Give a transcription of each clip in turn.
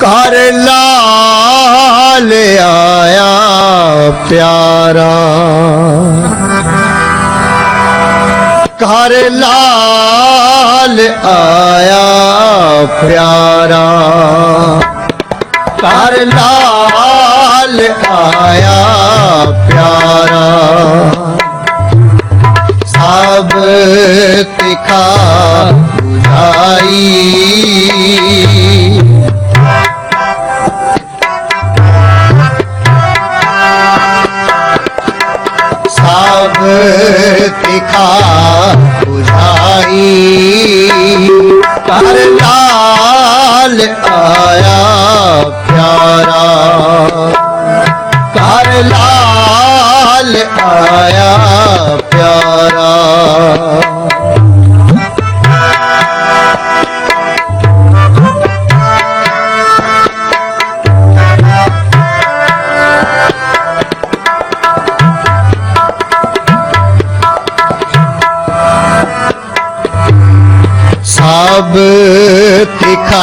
ਕਰ ਲਾਲ ਆਇਆ ਪਿਆਰਾ। ਕਰ ਲਾਲ ਆਇਆ ਪਿਆਰਾ। ਕਰ ਲਾਲ ਆਇਆ ਪਿਆਰਾ। ਸਭ ਤਿਖਾ 부 ਤਿਖਾ ਸਭ ਤਿਖਾ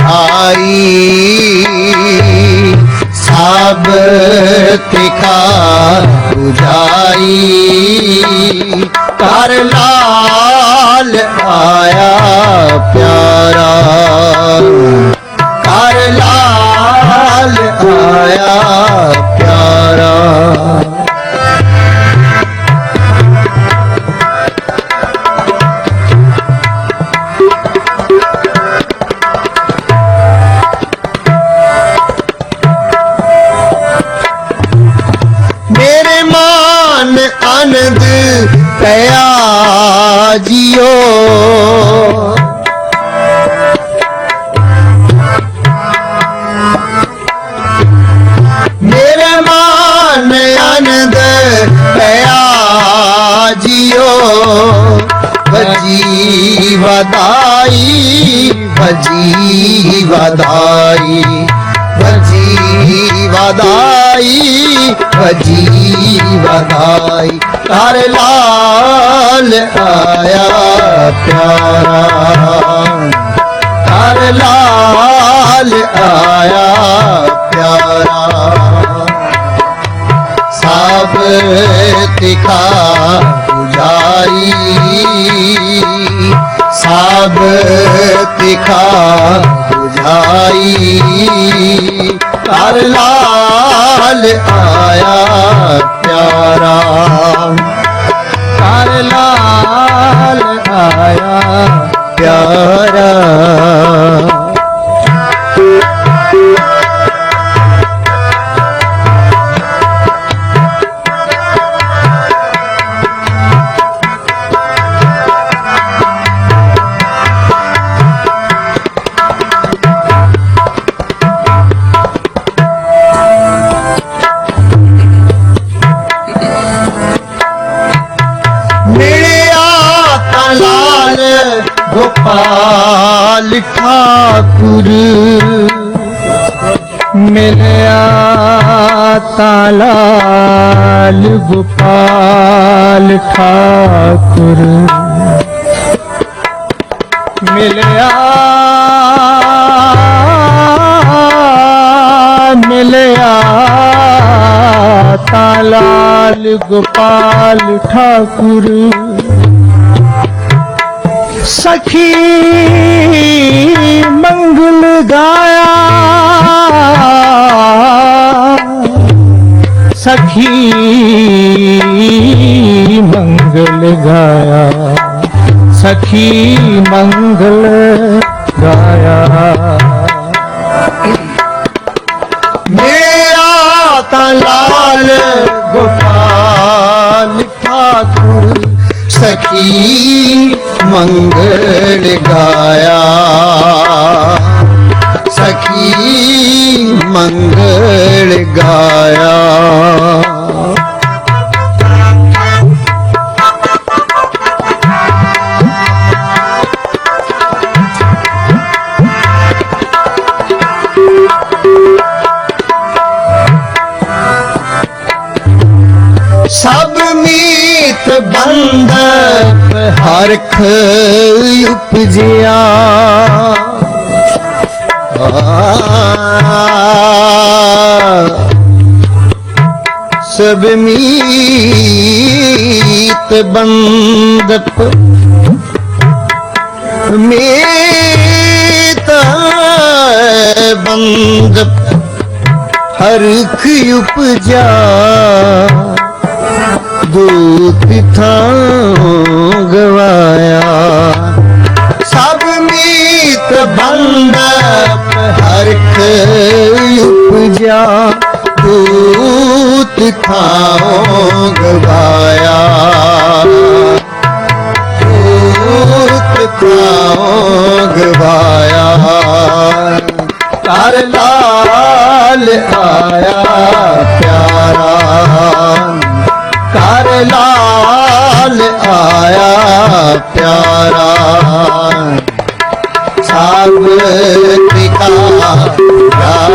부 ਆਨੰਦ ਪਿਆ ਜੀਓ। ਮੇਰੇ ਮਾਨ ਆਨੰਦ ਪਿਆ ਜੀਓ। ਵਜੀ ਵਧਾਈ ਵਜੀ ਵਧਾਈ ਵਜੀ ਵਧਾਈ ਵਜੀ ਵਧਾਈ ਕਰ ਲਾਲ ਆਇਆ ਪਿਆਰਾ। ਕਰ ਲਾਲ ਆਇਆ ਪਿਆਰਾ। ਸਭ ਤਿਖਾ 부ਝਾਈ ਸਭ ਤਿਖਾ 부ਝਾਈ ਕਰ ਲਾਲ ਆਇਆ ਪਿਆਰਾ ਠਾਕੁਰ ਮਿਲਿਆ ਤਾਂ ਗੋਪਾਲ ਠਾਕੁਰ ਮਿਲਿਆ ਮਿਲਿਆ ਤਾਂ ਗੋਪਾਲ ਠਾਕੁਰ ਸਖੀ ਮੰਗਲ ਗਾਇਆ ਸਖੀ ਮੰਗਲ ਗਾਇਆ ਸਖੀ ਮੰਗਲ ਗਾਇਆ ਮੇਰਾ ਤਾਂ ਲਾਲ ਗੋਪਾਲ ਠਾਕੁਰ ਸਖੀ ਮੰਗਲ ਗਾਇਆ। ਹਰਖ ਉਪਜਿਆ। ਸਭ ਮੀਤ ਬੰਦਪ ਮੇਤ ਬੰਦ ਹਰਖ ਉਪਜਾ ਦੂਤ ਥਾਂ ਗਵਾਇਆ ਸਭ ਮੀਤ ਬੰਦਪ ਹਰਖ ਉਪਜਾ ਦੂਤ ਥਾਂ ਗਵਾਇਆ ਦੂਤ ਥਾਂ ਗਵਾਇਆ ਕਰ ਲਾਲ ਆਇਆ ਪਿਆਰਾ। ਕਰ ਲਾਲ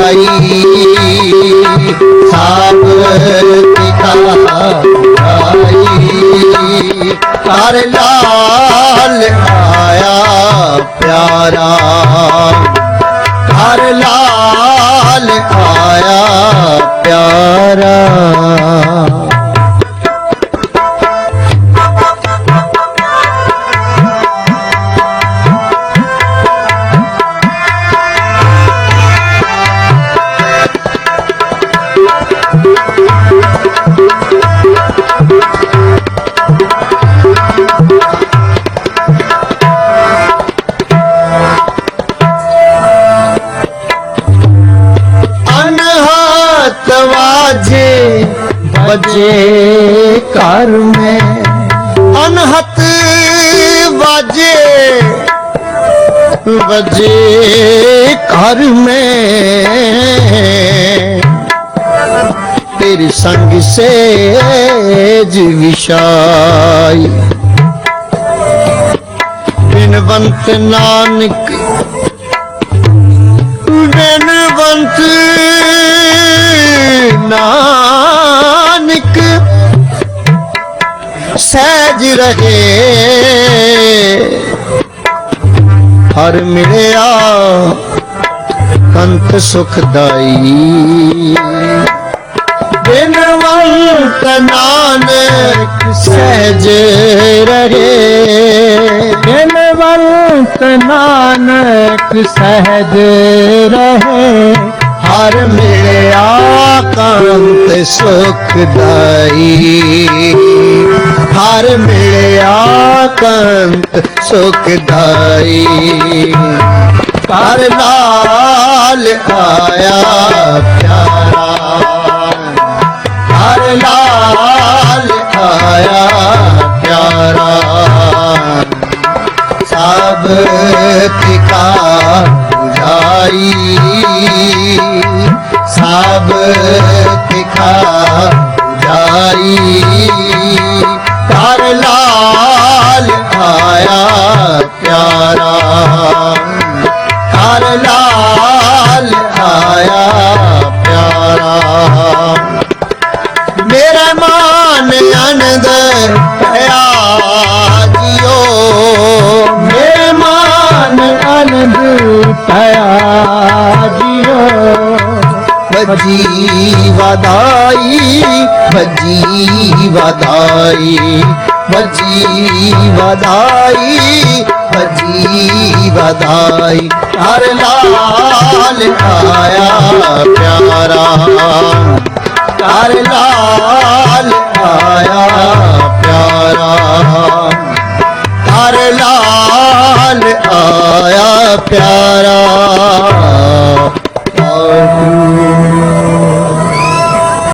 ਗਾਈ ਸਭ ਟਿਕਾ ਗਾਈ ਕਰ ਲਾਲ ਆਇਆ ਪਿਆਰਾ ਕਰ ਲਾਲ ਆਇਆ ਪਿਆਰਾ ਬਜੇ ਘਰ ਮੈਂ। ਅਨਹਤ ਵਾਜੇ। ਬਜੇ ਘਰ ਮੈਂ। ਤੇਰੀ ਸੰਗ ਸੇਜ ਵਿਸ਼ਾਈ ਬਿਨਵੰਤ ਨਾਨਕ ਸਹਿਜ ਰਹੇ। ਹਰ ਮਿਲਿਆ ਕੰਤ ਸੁਖਦਾਈ ਬਿਨਵੰਤ ਨਾਨਕ ਸਹਿਜ ਰਹੇ। ਬਿਨਵੰਤ ਨਾਨਕ ਸਹਿਜ ਰਹੇ। ਹਰ ਮਿਲਿਆ ਕੰਤ ਸੁਖਦਾਈ ਹਰ ਮਿਲਿਆ ਕੰਤ ਸੁਖਦਾਈ। ਕਰ ਲਾਲ ਆਇਆ ਪਿਆਰਾ। ਹਰ ਲਾਲ ਆਇਆ ਪਿਆਰਾ। ਸਭ ਟਿਕਾ ਬੁਝਾਈ। ਸਭ ਟਿਕਾ ਬੁਝਾਈ। ਕਰ ਲਾਲ ਆਇਆ ਪਿਆਰਾ ਕਰ ਲਾਲ ਭਜੀ ਵਦਾਈ ਭਜੀ ਵਦਾਈ ਭਜੀ ਵਦਾਈ ਭਜੀ ਵਦਾਈ ਹਰ ਲਾਲ ਆਇਆ ਪਿਆਰਾ ਹਰ ਲਾਲ ਆਇਆ ਪਿਆਰਾ ਹਰ ਲਾਲ ਆਇਆ ਪਿਆਰਾ